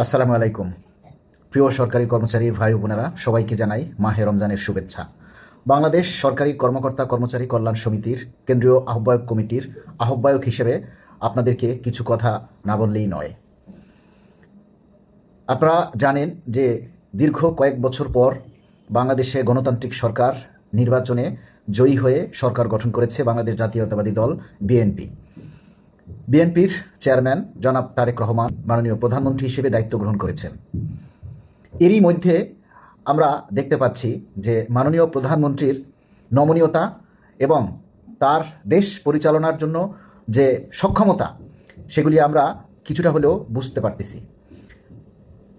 আসসালামু আলাইকুম। প্রিয় সরকারি কর্মচারী ভাই বোনেরা, সবাইকে জানাই মাহে রমজানের শুভেচ্ছা। বাংলাদেশ সরকারি কর্মকর্তা কর্মচারী কল্যাণ সমিতির কেন্দ্রীয় আহ্বায়ক কমিটির আহ্বায়ক হিসেবে আপনাদেরকে কিছু কথা না বললেই নয়। আপনারা জানেন যে দীর্ঘ কয়েক বছর পর বাংলাদেশে গণতান্ত্রিক সরকার নির্বাচনে জয়ী হয়ে সরকার গঠন করেছে বাংলাদেশ জাতীয়তাবাদী দল বিএনপি। বিএনপির চেয়ারম্যান জনাব তারেক রহমান মাননীয় প্রধানমন্ত্রী হিসেবে দায়িত্ব গ্রহণ করেছেন। এরই মধ্যে আমরা দেখতে পাচ্ছি যে মাননীয় প্রধানমন্ত্রীর নমনীয়তা এবং তার দেশ পরিচালনার জন্য যে সক্ষমতা, সেগুলি আমরা কিছুটা হলেও বুঝতে পারতেছি।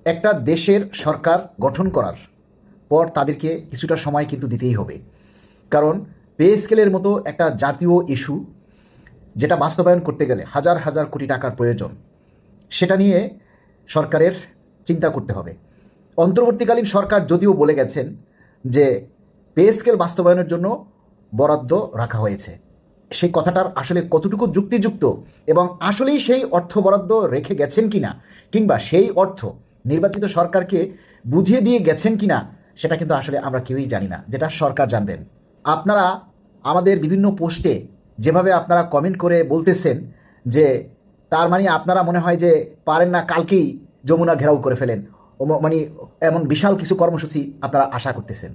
একটা দেশের সরকার গঠন করার পর তাদেরকে কিছুটা সময় কিন্তু দিতেই হবে। কারণ পে স্কেলের মতো একটা জাতীয় ইস্যু যেটা বাস্তবায়ন করতে গেলে হাজার হাজার কোটি টাকার প্রয়োজন, সেটা নিয়ে সরকারের চিন্তা করতে হবে। অন্তর্বর্তীকালীন সরকার যদিও বলে গেছেন যে পে স্কেল বাস্তবায়নের জন্য বরাদ্দ রাখা হয়েছে। সেই কথাটার আসলে কতটুকু যুক্তিযুক্ত এবং আসলেই সেই অর্থ বরাদ্দ রেখে গেছেন কি না কিংবা সেই অর্থ নির্বাচিত সরকারকে বুঝিয়ে দিয়ে গেছেন কিনা, সেটা কিন্তু আসলে আমরা কেউই জানি না, যেটা সরকার জানবেন। আপনারা আমাদের বিভিন্ন পোস্টে যেভাবে আপনারা কমেন্ট করে বলতেছেন যে, তার মানে আপনারা মনে হয় যে পারেন না কালকেই যমুনা ঘেরাও করে ফেলেন। মানে এমন বিশাল কিছু কর্মসূচি আপনারা আশা করতেছেন।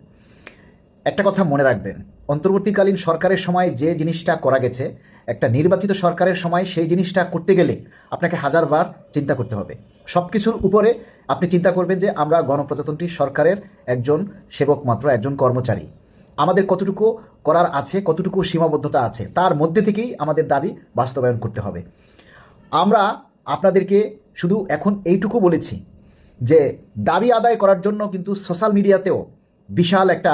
একটা কথা মনে রাখবেন, অন্তর্বর্তীকালীন সরকারের সময় যে জিনিসটা করা গেছে, একটা নির্বাচিত সরকারের সময় সেই জিনিসটা করতে গেলে আপনাকে হাজারবার চিন্তা করতে হবে। সব কিছুর উপরে আপনি চিন্তা করবেন যে আমরা গণপ্রজাতন্ত্রী সরকারের একজন সেবক মাত্র, একজন কর্মচারী। আমাদের কতটুকু করার আছে, কতটুকু সীমাবদ্ধতা আছে, তার মধ্যে থেকেই আমাদের দাবি বাস্তবায়ন করতে হবে। আমরা আপনাদেরকে শুধু এখন এইটুকু বলেছি যে দাবি আদায় করার জন্য কিন্তু সোশ্যাল মিডিয়াতেও বিশাল একটা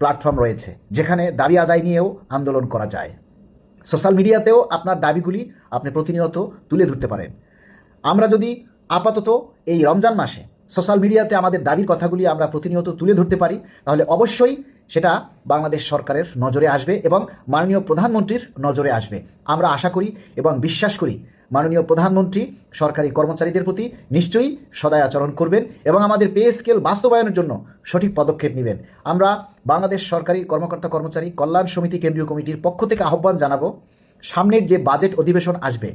প্ল্যাটফর্ম রয়েছে, যেখানে দাবি আদায় নিয়েও আন্দোলন করা যায়। সোশ্যাল মিডিয়াতেও আপনার দাবিগুলি আপনি প্রতিনিয়ত তুলে ধরতে পারেন। আমরা যদি আপাতত এই রমজান মাসে সোশ্যাল মিডিয়াতে আমাদের দাবির কথাগুলি আমরা প্রতিনিয়ত তুলে ধরতে পারি, তাহলে অবশ্যই সেটা বাংলাদেশ সরকারের নজরে আসবে এবং মাননীয় প্রধানমন্ত্রীর নজরে আসবে। আমরা আশা করি এবং বিশ্বাস করি মাননীয় প্রধানমন্ত্রী সরকারি কর্মচারীদের প্রতি নিশ্চয়ই সদায় আচরণ করবেন এবং আমাদের পে স্কেল বাস্তবায়নের জন্য সঠিক পদক্ষেপ নেবেন। আমরা বাংলাদেশ সরকারি কর্মকর্তা কর্মচারী কল্যাণ সমিতি কেন্দ্রীয় কমিটির পক্ষ থেকে আহ্বান জানাব, সামনের যে বাজেট অধিবেশন আসবে,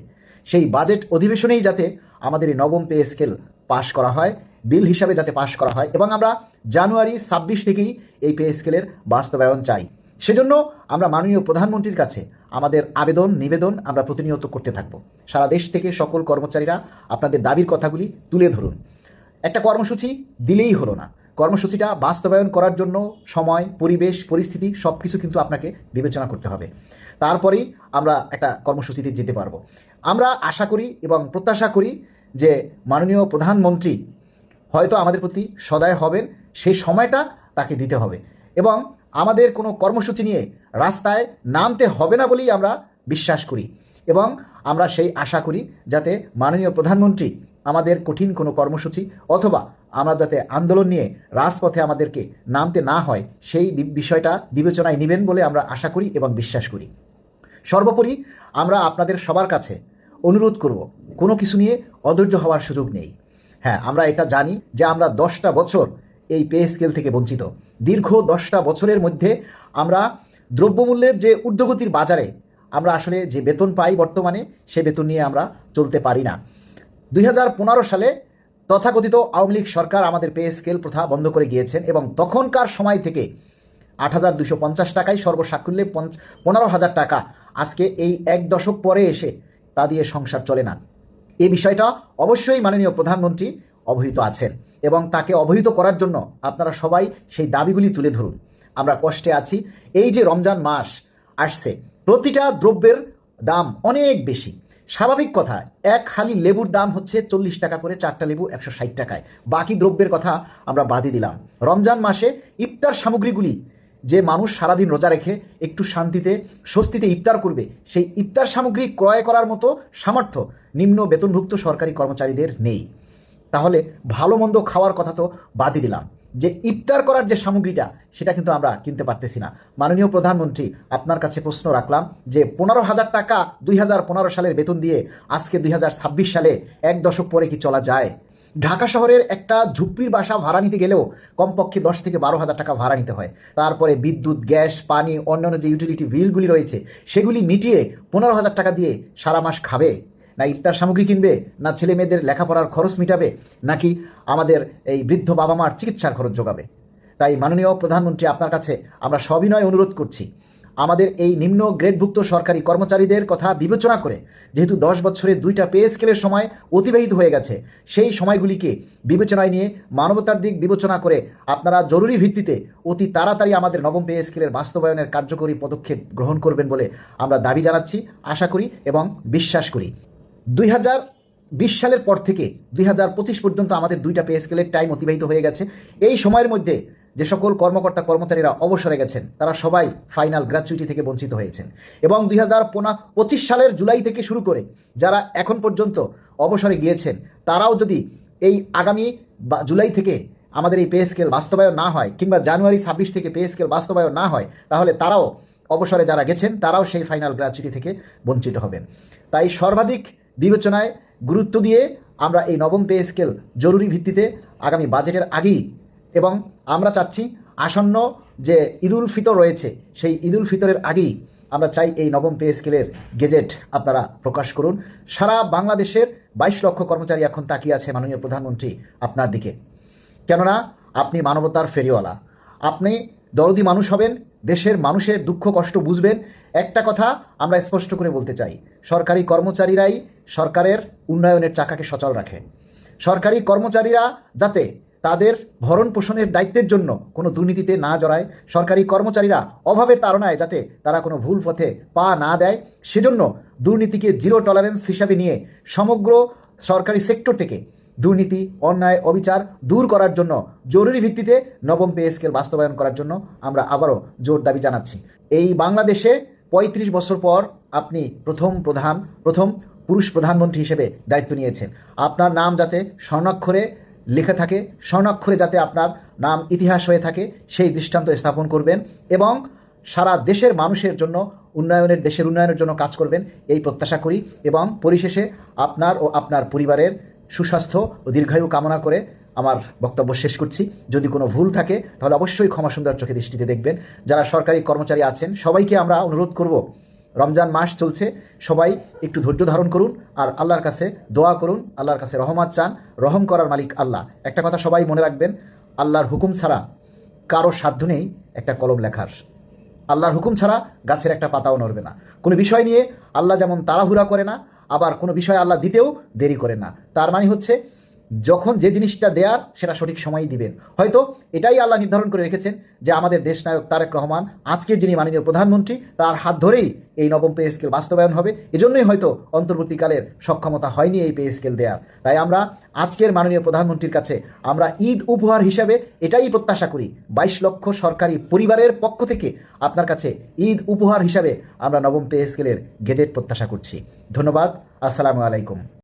সেই বাজেট অধিবেশনেই যাতে আমাদের এই নবম পে স্কেল পাশ করা হয়। বিল হিসাবে যাতে পাশ করা হয়। এবং আমরা জানুয়ারি ছাব্বিশ থেকেই এই পে স্কেলের বাস্তবায়ন চাই। সেজন্য আমরা মাননীয় প্রধানমন্ত্রীর কাছে আমাদের আবেদন, নিবেদন আমরা প্রতিনিয়ত করতে থাকব। সারা দেশ থেকে সকল কর্মচারীরা আপনাদের দাবির কথাগুলি তুলে ধরুন। একটা কর্মসূচি দিলেই হলো না। কর্মসূচিটা বাস্তবায়ন করার জন্য সময়, পরিবেশ, পরিস্থিতি সব কিছু কিন্তু আপনাকে বিবেচনা করতে হবে। তারপরেই আমরা একটা কর্মসূচিতে যেতে পারব। আমরা আশা করি এবং প্রত্যাশা করি যে মাননীয় প্রধানমন্ত্রী হয়তো আমাদের প্রতি সদয় হবেন, সেই সময়টা তাকে দিতে হবে। এবং আমাদের কোনো কর্মসূচি নিয়ে রাস্তায় নামতে হবে না বলেই আমরা বিশ্বাস করি এবং আমরা সেই আশা করি যাতে মাননীয় প্রধানমন্ত্রী আমাদের কঠিন কোনো কর্মসূচি অথবা আমরা যাতে আন্দোলন নিয়ে রাজপথে আমাদেরকে নামতে না হয়, সেই বিষয়টা বিবেচনায় নেবেন বলে আমরা আশা করি এবং বিশ্বাস করি। সর্বোপরি আমরা আপনাদের সবার কাছে অনুরোধ করব, কোনো কিছু নিয়ে অধৈর্য হওয়ার সুযোগ নেই। হ্যাঁ আমরা এটা জানি যে আমরা দশটা বছর এই পে স্কেল থেকে বঞ্চিত। দীর্ঘ দশটা বছরের মধ্যে আমরা দ্রব্যমূল্যের যে ঊর্ধ্বগতির বাজারে আমরা আসলে যে বেতন পাই বর্তমানে, সে বেতন নিয়ে আমরা চলতে পারি না। দুই হাজার পনেরো সালে তথাকথিত আওয়ামী লীগ সরকার আমাদের পে স্কেল প্রথা বন্ধ করে গিয়েছেন এবং তখনকার সময় থেকে আট হাজার দুশো পঞ্চাশ টাকায় সর্বসাকুল্যে পনেরো হাজার টাকা আজকে এই এক দশক পরে এসে তা দিয়ে সংসার চলে না। এই বিষয়টা অবশ্যই মাননীয় প্রধানমন্ত্রী অবহিত আছেন এবং তাকে অবহিত করার জন্য আপনারা সবাই সেই দাবিগুলি তুলে ধরুন। আমরা কষ্টে আছি। এই যে রমজান মাস আসছে, প্রতিটা দ্রব্যের দাম অনেক বেশি। স্বাভাবিক কথা, এক খালি লেবুর দাম হচ্ছে চল্লিশ টাকা করে, চারটা লেবু একশো ষাট টাকায়। বাকি দ্রব্যের কথা আমরা বাদই দিলাম। রমজান মাসে ইফতার সামগ্রীগুলি যে মানুষ সারাদিন রোজা রেখে একটু শান্তিতে, স্বস্তিতে ইফতার করবে, সেই ইফতার সামগ্রী ক্রয় করার মতো সামর্থ্য নিম্ন বেতনভুক্ত সরকারি কর্মচারীদের নেই। তাহলে ভালো মন্দ খাওয়ার কথা তো বাদই দিলাম। যে ইফতার করার যে সামগ্রীটা, সেটা কিন্তু আমরা কিনতে পারতেছি না। মাননীয় প্রধানমন্ত্রী, আপনার কাছে প্রশ্ন রাখলাম যে পনেরো হাজার টাকা দুই হাজার পনেরো সালের বেতন দিয়ে আজকে দুই হাজার ছাব্বিশ সালে এক দশক পরে কি চলা যায়? ঢাকা শহরের একটা ঝুপড়ির বাসা ভাড়া নিতে গেলেও কমপক্ষে দশ থেকে বারো হাজার টাকা ভাড়া নিতে হয়। তারপরে বিদ্যুৎ, গ্যাস, পানি, অন্যান্য যে ইউটিলিটি বিলগুলি রয়েছে, সেগুলি মিটিয়ে পনেরো হাজার টাকা দিয়ে সারা মাস খাবে। না ইফতার সামগ্রী কিনবে, না ছেলে মেয়েদের লেখাপড়ার খরচ মিটাবে, নাকি আমাদের এই বৃদ্ধ বাবা মার চিকিৎসার খরচ যোগাবে। তাই মাননীয় প্রধানমন্ত্রী আপনার কাছে আমরা সবিনয় অনুরোধ করছি। আমাদের এই নিম্ন গ্রেডভুক্ত সরকারি কর্মচারীদের কথা বিবেচনা করে, যেহেতু দশ বছরের দুইটা পে স্কেলের সময় অতিবাহিত হয়ে গেছে, সেই সময়গুলিকে বিবেচনায় নিয়ে মানবতার দিক বিবেচনা করে আপনারা জরুরি ভিত্তিতে অতি তাড়াতাড়ি আমাদের নবম পে স্কেলের বাস্তবায়নের কার্যকরী পদক্ষেপ গ্রহণ করবেন বলে আমরা দাবি জানাচ্ছি, আশা করি এবং বিশ্বাস করি। দুই হাজার বিশ সালের পর থেকে দুই হাজার পঁচিশ পর্যন্ত আমাদের দুইটা পে স্কেলের টাইম অতিবাহিত হয়ে গেছে। এই সময়ের মধ্যে যে সকল কর্মকর্তা কর্মচারীরা অবসরে গেছেন, তারা সবাই ফাইনাল গ্র্যাচুইটি থেকে বঞ্চিত হয়েছেন। এবং দুই হাজার পঁচিশ সালের জুলাই থেকে শুরু করে যারা এখন পর্যন্ত অবসরে গিয়েছেন, তারাও যদি এই আগামী জুলাই থেকে আমাদের এই পে স্কেল বাস্তবায়ন না হয় কিংবা জানুয়ারি ছাব্বিশ থেকে পে স্কেল বাস্তবায়ন না হয়, তাহলে তারাও অবসরে যারা গেছেন, তারাও সেই ফাইনাল গ্র্যাচুইটি থেকে বঞ্চিত হবেন। তাই সর্বাধিক বিবেচনায় গুরুত্ব দিয়ে আমরা এই নবম পে স্কেল জরুরি ভিত্তিতে আগামী বাজেটের আগেই এবং আমরা চাচ্ছি আসন্ন যে ঈদুল ফিতর রয়েছে, সেই ঈদুল ফিতরের আগেই আমরা চাই এই নবম পে স্কেলের গেজেট আপনারা প্রকাশ করুন। সারা বাংলাদেশের বাইশ লক্ষ কর্মচারী এখন তাকিয়ে আছে মাননীয় প্রধানমন্ত্রী আপনার দিকে। কেননা আপনি মানবতার ফেরিওয়ালা। আপনি দরদি মানুষ হবেন, দেশের মানুষের দুঃখ কষ্ট বুঝবেন। একটা কথা আমরা স্পষ্ট করে বলতে চাই, সরকারি কর্মচারীরাই সরকারের উন্নয়নের চাকাকে সচল রাখে। সরকারি কর্মচারীরা যাতে তাদের ভরণ পোষণের দায়িত্বের জন্য কোনো দুর্নীতিতে না জড়ায় সরকারি কর্মচারীরা অভাবের তাড়নায় যাতে তারা কোনো ভুল পথে পা না দেয়, সেজন্য দুর্নীতিকে জিরো টলারেন্স হিসাবে নিয়ে সমগ্র সরকারি সেক্টর থেকে দুর্নীতি, অন্যায়, অবিচার দূর করার জন্য জরুরি ভিত্তিতে নবম পে স্কেল বাস্তবায়ন করার জন্য আমরা আবারও জোর দাবি জানাচ্ছি। এই বাংলাদেশে পঁয়ত্রিশ বছর পর আপনি প্রথম প্রধান, প্রথম পুরুষ প্রধানমন্ত্রী হিসেবে দায়িত্ব নিয়েছেন। আপনার নাম যাতে স্বর্ণাক্ষরে লেখা থাকে, স্বর্ণাক্ষরে যাতে আপনার নাম ইতিহাস হয়ে থাকে, সেই দৃষ্টান্ত স্থাপন করবেন এবং সারা দেশের মানুষের জন্য, উন্নয়নের, দেশের উন্নয়নের জন্য কাজ করবেন, এই প্রত্যাশা করি এবং পরিশেষে আপনার ও আপনার পরিবারের সুস্বাস্থ্য ও দীর্ঘায়ু কামনা করে আমার বক্তব্য শেষ করছি। যদি কোনো ভুল থাকে, তাহলে অবশ্যই ক্ষমা সুন্দর চোখে দৃষ্টিতে দেখবেন। যারা সরকারি কর্মচারী আছেন, সবাইকে আমরা অনুরোধ করব রমজান মাস চলছে, সবাই একটু ধৈর্য ধারণ করুন আর আল্লাহর কাছে দোয়া করুন, আল্লাহর কাছে রহমত চান, রহম করার মালিক আল্লাহ। একটা কথা সবাই মনে রাখবেন, আল্লাহর হুকুম ছাড়া কারও সাধ্য নেই একটা কলম লেখার। আল্লাহর হুকুম ছাড়া গাছের একটা পাতাও নড়বে না। কোনো বিষয় নিয়ে আল্লাহ যেমন তাড়াহুড়া করে না, আবার কোনো বিষয় আল্লাহ দিতেও দেরি করে না। তার মানে হচ্ছে যখন যে জিনিসটা দেয়ার, সেটা সঠিক সময়ই দিবেন। হয়তো এটাই আল্লাহ নির্ধারণ করে রেখেছেন যে আমাদের দেশনায়ক তারেক রহমান আজকের যিনি মাননীয় প্রধানমন্ত্রী, তার হাত ধরেই এই নবম পে স্কেল বাস্তবায়ন হবে। এজন্যই হয়তো অন্তর্বর্তীকালের সক্ষমতা হয়নি এই পে স্কেল দেওয়ার তাই আমরা আজকের মাননীয় প্রধানমন্ত্রীর কাছে আমরা ঈদ উপহার হিসাবে এটাই প্রত্যাশা করি। বাইশ লক্ষ সরকারি পরিবারের পক্ষ থেকে আপনার কাছে ঈদ উপহার হিসাবে আমরা নবম পে স্কেলের গেজেট প্রত্যাশা করছি। ধন্যবাদ। আসসালামু আলাইকুম।